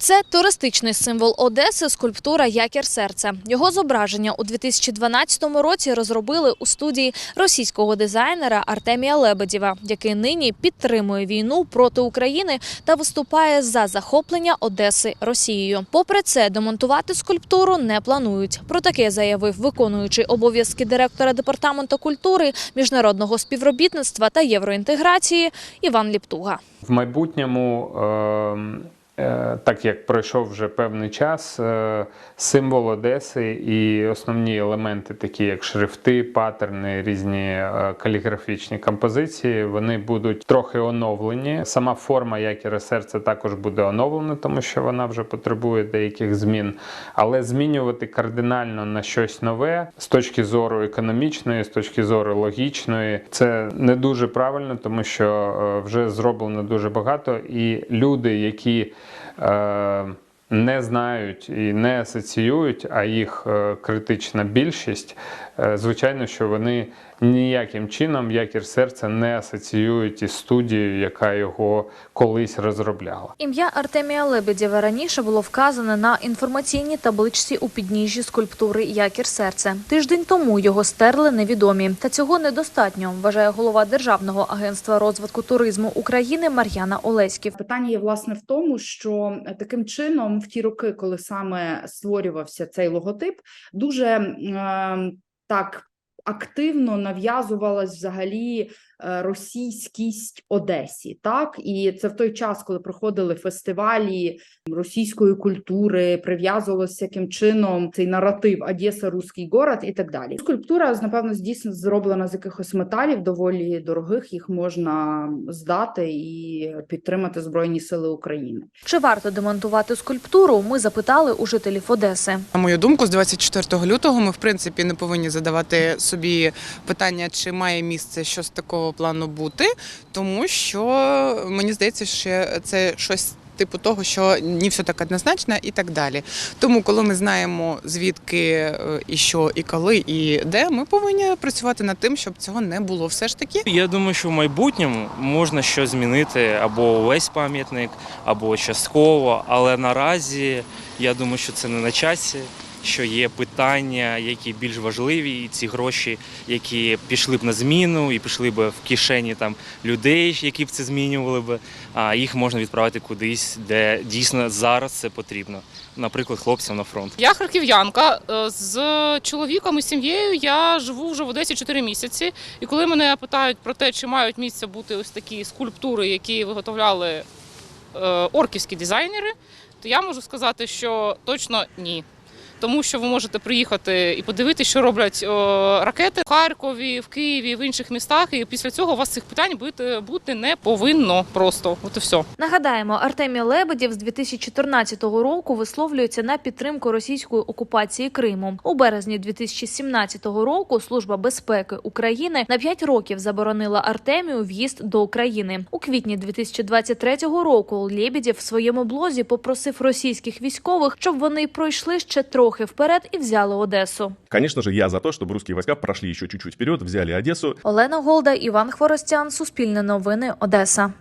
Це туристичний символ Одеси скульптура Якір серця. Його зображення у 2012 році розробили у студії російського дизайнера Артемія Лебедєва, який нині підтримує війну проти України та виступає за захоплення Одеси Росією. Попри це, демонтувати скульптуру не планують. Про таке заявив виконуючий обов'язки директора департаменту культури, міжнародного співробітництва та євроінтеграції Іван Ліптуга. В майбутньому, е, так як пройшов вже певний час, е, символ Одеси і основні елементи, такі як шрифти, паттерни, різні е, каліграфічні композиції, вони будуть трохи оновлені. Сама форма якіра серця також буде оновлена, тому що вона вже потребує деяких змін. Але змінювати кардинально на щось нове з точки зору економічної, з точки зору логічної, це не дуже правильно, тому що е, вже зроблено дуже багато, і люди, які е, не знають і не асоціюють, а їх е, критична більшість, е, звичайно, що вони ніяким чином якір серця не асоціюють із студією, яка його колись розробляла. Ім'я Артемія Лебедєва раніше було вказане на інформаційній табличці у підніжжі скульптури Якір серце. Тиждень тому його стерли невідомі. Та цього недостатньо, вважає голова Державного агентства розвитку туризму України Мар'яна Олеськів. Питання є власне в тому, що е, таким чином, в ті роки, коли саме створювався цей логотип, дуже е, так активно нав'язувалась взагалі російськість Одесі. Так і це в той час, коли проходили фестивалі російської культури, прив'язувалося яким чином цей наратив Одеса, руський город і так далі. Скульптура, напевно, дійсно зроблена з якихось металів, доволі дорогих. Їх можна здати і підтримати Збройні Сили України. Чи варто демонтувати скульптуру? Ми запитали у жителів Одеси. На мою думку, з 24 лютого ми в принципі не повинні задавати собі питання, чи має місце щось такого плану бути, тому що мені здається, що це щось. Типу того, що не все так однозначно і так далі. Тому, коли ми знаємо звідки е, і що, і коли, і де, ми повинні працювати над тим, щоб цього не було. Все ж таки, Я думаю, що в майбутньому можна щось змінити або весь пам'ятник, або частково. Але наразі я думаю, що це не на часі. Що є питання, які більш важливі, і ці гроші, які пішли б на зміну і пішли б в кишені там людей, які б це змінювали б. А їх можна відправити кудись, де дійсно зараз це потрібно. Наприклад, хлопцям на фронт. Я харків'янка е, з чоловіком і сім'єю. Я живу вже в Одесі 4 місяці. І коли мене питають про те, чи мають місце бути ось такі скульптури, які виготовляли е, орківські дизайнери, то я можу сказати, що точно ні. Тому що ви можете приїхати і подивитися, що роблять ракети в Харкові, в Києві, в інших містах. І після цього у вас цих питань бути, не повинно просто. От і все. Нагадаємо, Артемій Лебедєв з 2014 року висловлюється на підтримку російської окупації Криму. У березні 2017 року Служба безпеки України на 5 років заборонила Артемію в'їзд до України. У квітні 2023 року Лебедєв в своєму блозі попросив російських військових, щоб вони пройшли ще трохи вперед і взяли Одесу. Конечно же, я за те, щоб русські війська пройшли ще чуть-чуть вперед, взяли Одесу. Олена Голда, Іван Хворостян, Суспільне новини, Одеса.